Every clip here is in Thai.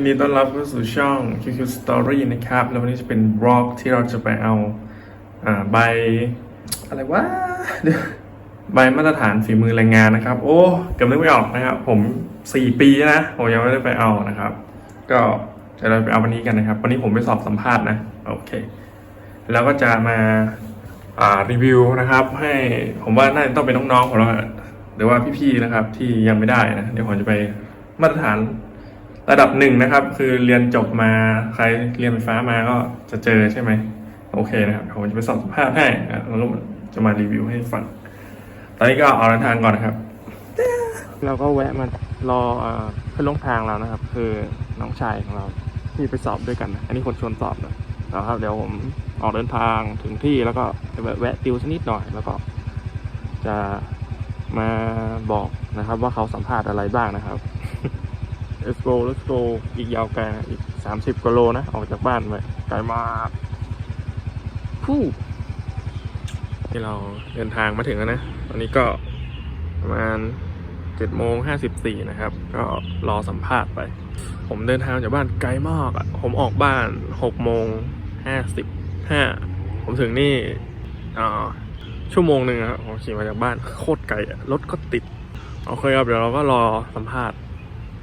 ยินดีต้อนรับเข้าสู่ช่อง QQ Story นะครับ แล้ววันนี้จะเป็นบล็อกที่เราจะไปเอาอ่าใบอะไรวะเดี๋ยวใบมาตรฐานฝีมือแรงงานนะครับ โอ้เกือบนึกไม่ออกนะครับ ผมสี่ปีนะผมยังไม่ได้ไปเอานะครับ ก็จะเราไปเอาวันนี้กันนะครับ วันนี้ผมไปสอบสัมภาษณ์นะ โอเค แล้วก็จะมาอ่ารีวิวนะครับ ให้ผมว่าน่าจะต้องเป็นน้องๆของเราหรือว่าพี่ๆนะครับที่ยังไม่ได้นะ เดี๋ยวผมจะไปมาตรฐาน ระดับหนึ่งนะครับ คือเรียนจบมาใครเรียนไฟฟ้ามาก็จะเจอใช่ไหมโอเคนะครับเดี๋ยวผมจะไปสอบสัมภาษณ์ให้แล้วก็จะมารีวิวให้ฟัง ตอนนี้ก็ออกเดินทางก่อนนะครับ เราก็แวะมารอเพื่อนร่วมทางเรานะครับ คือน้องชายของเราที่ไปสอบด้วยกัน อันนี้คนชวนสอบนะนะครับ เดี๋ยวผมออกเดินทางถึงที่แล้วก็จะแวะติวสักนิดหน่อย แล้วก็ จะมาบอกนะครับ ว่าเขาสัมภาษณ์อะไรบ้างนะครับ let's go let's go อีกยาวไกลนะอีกสามสิบกิโลนะ ออกจากบ้านไปไกลมากฟู่ที่เราเดินทางมาถึงแล้วนะ ตอนนี้ก็ประมาณเจ็ดโมงห้าสิบสี่นะครับ ก็รอสัมภาษณ์ไป ผมเดินทางจากบ้านไกลมากอะ่ะ ผมออกบ้านหกโมงห้าสิบห้าผมถึงนี่อ่าชั่วโมงหนึ่งอะครับผมขี่มาจากบ้านโคตรไกลอะรถก็ติด โอเคครับ เดี๋ยวเราก็รอสัมภาษณ์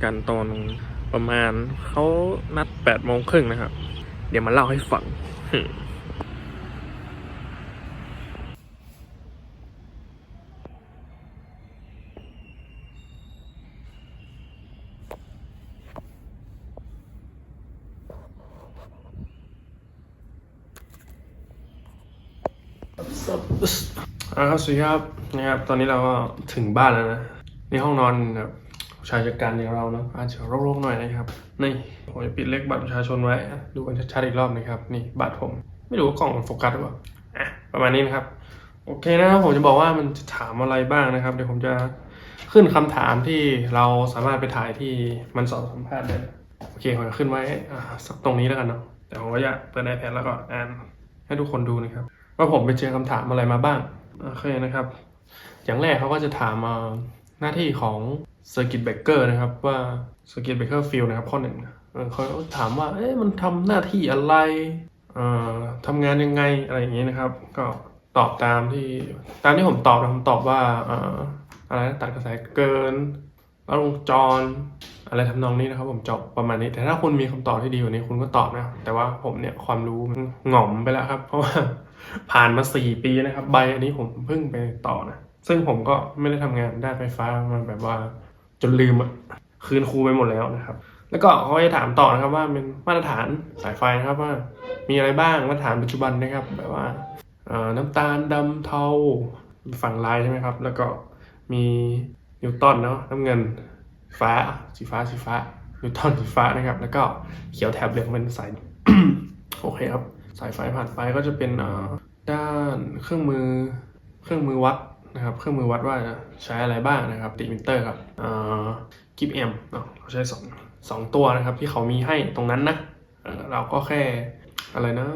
กันตอนประมาณเขานัดแปดโมงครึ่งนะครับ เดี๋ยวมาเล่าให้ฟังอ่าครับสวัสดีครับนะครับ ตอนนี้เราก็ถึงบ้านแล้วนะ นี่ห้องนอนแบบ ชายชะกันอย่างเราเนาะอาจจะโรคๆหน่อยนะครับ นี่ผมจะปิดเลขบัตรประชาชนไว้ ดูกันชัดๆอีกรอบนะครับ นี่บัตรผม ไม่รู้ว่ากล่องมันโฟกัสหรือเปล่าอะประมาณนี้นะครับ โอเคนะครับผมจะบอกว่ามันจะถามอะไรบ้างนะครับ เดี๋ยวผมจะขึ้นคำถามที่เราสามารถไปถ่ายที่มันสอบสัมภาษณ์ได้โอเคผมจะขึ้นไว้สักตรงนี้แล้วกันเนาะแต่ผมก็จะเปิดไอแพดแล้วก็อ่านให้ทุกคนดูนะครับว่าผมไปเจอคำถามอะไรมาบ้างโอเคนะครับ อย่างแรกเขาก็จะถามมาหน้าที่ของ Circuit Breaker นะครับว่า Circuit Breaker Field นะครับข้อหนึ่งเออเขาถามว่าเอ๊ะมันทำหน้าที่อะไรเอ่อทำงานยังไงอะไรอย่างนี้นะครับ ก็ตอบตามที่ตามที่ผมตอบนะผมตอบว่าเอ่ออะไรตัดกระแสเกินแล้ววงจรอะไรทำนองนี้นะครับผมจบประมาณนี้ แต่ถ้าคุณมีคำตอบที่ดีกว่านี้คุณก็ตอบนะแต่ว่าผมเนี่ยความรู้มันหง่อมไปแล้วครับ เพราะว่าผ่านมาสี่ปีนะครับ ใบอันนี้ผมเพิ่งไปต่อนะ ซึ่งผมก็ไม่ได้ทำงานด้านไฟฟ้ามาแบบว่า จนลืมอะคืนครูไปหมดแล้วนะครับ แล้วก็เขาจะถามต่อนะครับว่าเป็นมาตรฐานสายไฟนะครับว่า มีอะไรบ้างมาตรฐานปัจจุบันนะครับแบบว่าน้ำตาลดำเทาฝั่งลายใช่ไหมครับ แล้วก็มีนิวตันเนาะน้ำเงินฟ้าสีฟ้าสีฟ้านิวตันสีฟ้านะครับ แล้วก็เขียวแถบเหลืองเป็นสายโอเคครับ สายไฟผ่านไปก็จะเป็นด้านเครื่องมือ เครื่องมือวัด นะครับเครื่องมือวัดว่าใช้อะไรบ้างนะครับติมิเตอร์ครับเอ่อกิฟเอ็มเนาะเราใช้สองสองตัวนะครับที่เขามีให้ตรงนั้นนะเราก็แค่อะไรนะ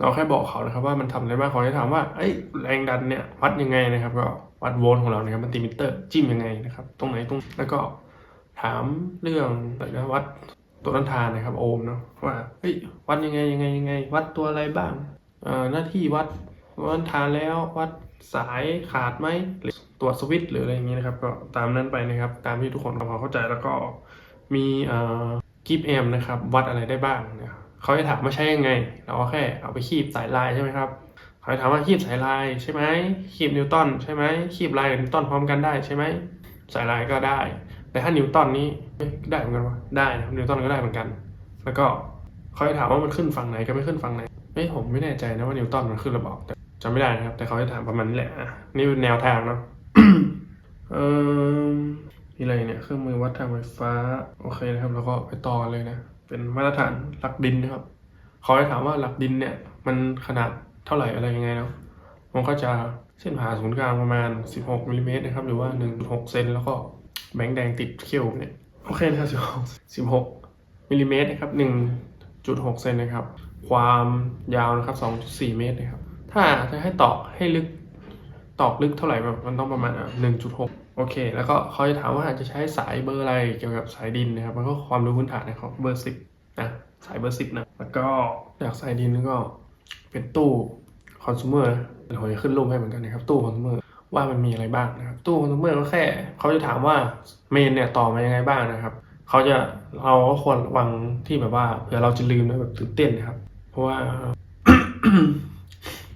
เราแค่บอกเขานะครับว่ามันทำอะไรบ้างเขาจะถามว่าเอ้ยแรงดันเนี่ยวัดยังไงนะครับก็วัดโวลต์ของเรานะครับมันติมิเตอร์จิ้มยังไงนะครับตรงไหนตรงแล้วก็ถามเรื่องอะไรนะวัดตัวต้านทานนะครับโอห์มเนาะว่าเฮ้ยวัดยังไงยังไงยังไง วัดตัวอะไรบ้างเอ่อหน้าที่วัดวัดต้นทานแล้ววัด สายขาดไหมหรือตัวสวิตช์หรืออะไรอย่างนี้นะครับ ก็ตามนั้นไปนะครับ ตามที่ทุกคนทำความเข้าใจแล้วก็มีกิฟเอมนะครับวัดอะไรได้บ้างเนี่ยเขาจะถามว่าใช้ยังไง เราก็แค่เอาไปคีบสายลายใช่ไหมครับเขาจะถามว่าคีบสายลายใช่ไหมคีบนิวตันใช่ไหมคีบลายกับนิวตันพร้อมกันได้ใช่ไหมสายลายก็ได้ แต่ถ้านิวตันนี้ได้เหมือนกันวะได้นะนิวตันก็ได้เหมือนกัน แล้วก็เขาจะถามว่ามันขึ้นฝั่งไหนก็ไม่ขึ้นฝั่งไหนเอ้ผมไม่แน่ใจนะว่านิวตันมันขึ้นหรือเปล่าแต่ จำไม่ได้นะครับ แต่เขาจะถามประมาณนี้แหละอะนี่เป็นแนวทางเนาะเอ่อมีอะไรเนี่ย เครื่องมือวัดทางไฟฟ้า โอเคนะครับ แล้วก็ไปต่อเลยนะ เป็นมาตรฐานหลักดินนะครับ เขาจะถามว่าหลักดินเนี่ย มันขนาดเท่าไหร่อะไรยังไงเนาะมันก็จะเส้นผ่าศูนย์กลางประมาณ 16มิลลิเมตรนะครับ หรือว่า 1.6 เซนแล้วก็แบงค์แดงติดเขี้ยวเนี่ย โอเคนะครับสิบหกสิบหกมิลลิเมตรนะครับหนึ่งจุดหกเซนนะครับ ความยาวนะครับสองจุดสี่เมตรนะครับ ถ้าจะให้ตอกให้ลึกตอกลึกเท่าไหร่แบบมันต้องประมาณหนึ่งจุดหกโอเค แล้วก็เขาจะถามว่าจะใช้สายเบอร์อะไรเกี่ยวกับสายดินนะครับ มันก็ความรู้พื้นฐานนะครับเบอร์สิบนะสายเบอร์สิบนะ แล้วก็จากสายดินก็เป็นตู้คอน sumer เดี๋ยวผมจะขึ้นรูปให้เหมือนกันนะครับ ตู้คอน sumer ว่ามันมีอะไรบ้างนะครับ ตู้คอน sumer ก็แค่เขาจะถามว่าเมนเนี่ยต่อมายังไงบ้างนะครับเขาจะเราก็ควรวางที่แบบว่าเผื่อเราจะลืมนะแบบตื่นเต้นนะครับ เพราะว่า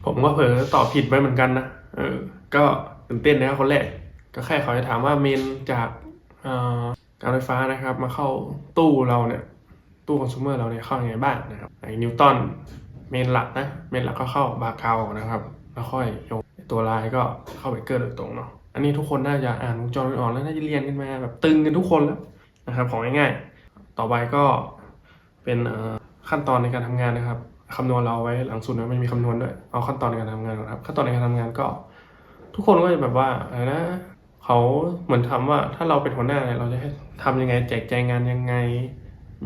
ผมก็เผลอตอบผิดไปเหมือนกันนะ เออ ก็ตื่นเต้นนะครับคนแรก ก็แค่เขาจะถามว่าเมนจากออการไฟฟ้านะครับ มาเข้าตู้เราเนี่ย ตู้คอน sumer เราเนี่ยเข้ายังไงบ้างนะครับไอ้นิวตันเมนหลักนะ เมนหลักก็เข้าบาร์เกานะครับ แล้วค่อยยกตัวลายก็เข้าเบเกอร์โดยตรงเนาะ อันนี้ทุกคนน่าจะอ่านวงจรกันออกแล้วน่าจะเรียนกันมาแบบตึงกันทุกคนแล้วนะครับ ของง่ายๆ ต่อไปก็เป็นขั้นตอนในการทำงานนะครับ คำนวณเราไว้หลังสุดนะไม่มีคำนวณด้วยเอาขั้นตอนในการทำงานก่อนครับขั้นตอนในการทำงานก็ ทุกคนก็จะแบบว่าอะไรนะเขาเหมือนทำว่าถ้าเราเป็นหัวหน้าเนี่ยเราจะให้ทำยังไงแจกแจงงานยังไง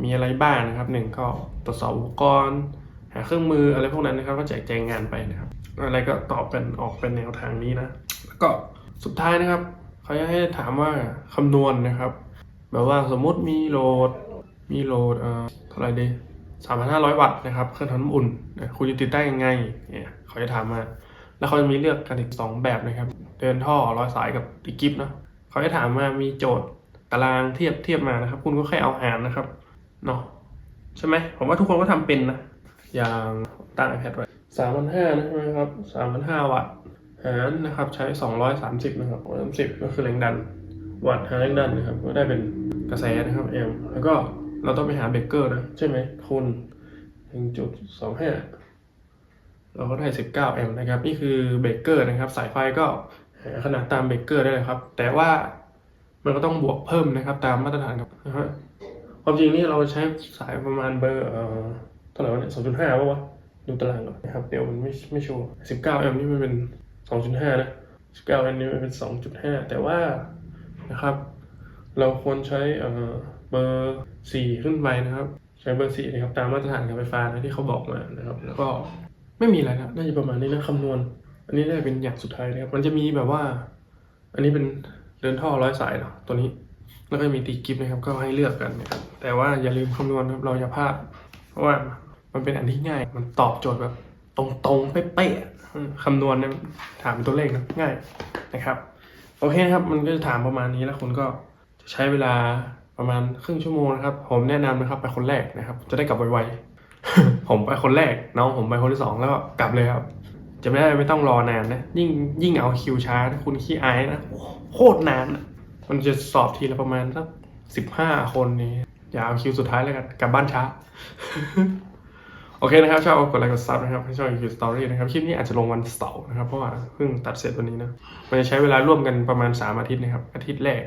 มีอะไรบ้างนะครับหนึ่งก็ตรวจสอบอุปกรณ์ หาเครื่องมืออะไรพวกนั้นนะครับ ก็แจกแจงงานไปนะครับ อะไรก็ตอบเป็นออกเป็นแนวทางนี้นะแล้วก็สุดท้ายนะครับเขาจะให้ถามว่าคำนวณนะครับ แบบว่าสมมุติมีโหลดมีโหลดเอ่อเท่าไหร่ดี สามพันห้าร้อยวัตต์นะครับเครื่องทำน้ำอุ่นนะคุณจะติดตั้ยังไงเนี่ยเขาจะถามมา แล้วเขาจะมีเลือกกันอีกสองแบบนะครับ เดินท่อร้อยสายกับอีกิฟนะเขาจะถามมามีโจทย์ตารางเทียบเทียบมานะครับ คุณก็แค่เอาหารนะครับเนาะใช่ไหมผมว่าทุกคนก็ทำเป็นนะอย่างตั้ง iPad ไว้สามพันห้านะครับสามพันห้าวัตต์หารนะครับใช้สองร้อยสามสิบนะครับสามสิบก็คือแรงดัน วัตต์หาแรงดันนะครับก็ได้เป็นกระแสนะครับเอมแล้วก็ เราต้องไปหาเบเกอร์นะ ใช่ไหมคูณหนึ่งจุดสองห้าเราก็ได้สิบเก้าแอมป์นะครับ นี่คือเบรกเกอร์นะครับ สายไฟก็หาขนาดตามเบรกเกอร์ได้เลยครับ แต่ว่ามันก็ต้องบวกเพิ่มนะครับ ตามมาตรฐานครับนะฮะความจริงนี่เราใช้สายประมาณเบอร์เอ่อเท่าไหร่วะเนี่ยสองจุดห้าป่าวะดูตารางก่อนนะครับ เดี๋ยวมันไม่ไม่ชัวร์สิบเก้าแอมป์นี่มันเป็นสองจุดห้านะสิบเก้าแอมป์นี่มันเป็นสองจุดห้าแต่ว่านะครับ เราควรใช้เอ่อ บอร์สี่ขึ้นไปนะครับ ใช้เบอร์สี่นะครับตามมาตรฐานการไฟฟ้านะที่เขาบอกมานะครับ แล้วก็ไม่มีอะไรนะน่าจะประมาณนี้นะคำนวณ อันนี้ได้เป็นอย่างสุดท้ายนะครับ มันจะมีแบบว่า อันนี้เป็นเดินท่อร้อยสายเนาะตัวนี้ แล้วก็มีตีกิฟต์นะครับก็ให้เลือกกันนะครับแต่ว่าอย่าลืมคำนวณครับเราอย่าพลาดเพราะว่ามันเป็นอันที่ง่าย มันตอบโจทย์แบบ ตรงๆเป๊ะๆคำนวณเนี่ยถามเป็นตัวเลขนะง่ายนะครับ โอเคนะครับ มันก็จะถามประมาณนี้แล้วคุณก็จะใช้เวลา ประมาณครึ่งชั่วโมงนะครับผมแนะนำนะครับไปคนแรกนะครับ จะได้กลับไวๆ ผมไปคนแรกน้องผมไปคนที่สองแล้วก็กลับเลยครับ จะไม่ได้ไม่ต้องรอนานนะ ยิ่งยิ่งเอาคิวช้าถ้าคุณขี้อายนะโคตรนานอะมันจะสอบทีละประมาณสักสิบห้าคนนี้อย่าเอาคิวสุดท้ายแล้วกันกลับบ้านช้า โอเคนะครับชอบกดไลค์กดซับนะครับให้ชองคิวสตอรี่นะครับคลิปนี้อาจจะลงวันเสาร์นะครับเพราะว่าเพิ่งตัดเสร็จวันนี้นะมันจะใช้เวลาร่วมกันประมาณ 3 อาทิตย์นะครับอาทิตย์แรก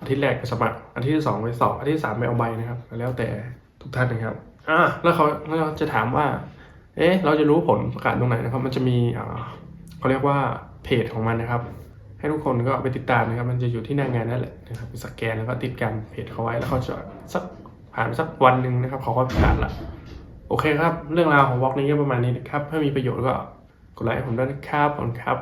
อาทิตย์แรกไปสมัครอาทิตย์ที่สองไปสอบอาทิตย์ที่สามไปเอาใบนะครับ แล้วแต่ทุกท่านนะครับอ่าแล้วเขาแล้วเราจะถามว่า เอ๊ะเราจะรู้ผลประกาศตรงไหนนะครับ มันจะมีอ่าเขาเรียกว่าเพจของมันนะครับ ให้ทุกคนก็ไปติดตามนะครับ มันจะอยู่ที่หน้างานนั่นแหละนะครับสแกนแล้วก็ติดกันเพจเขาไว้ แล้วเขาจะสักผ่านสักวันหนึ่งนะครับเขาก็ประกาศละโอเคครับ เรื่องราวของวอล์กนี้ก็ประมาณนี้นะครับถ้ามีประโยชน์ก็กดไลค์ให้ผมด้วยนะครับขอบคุณครับ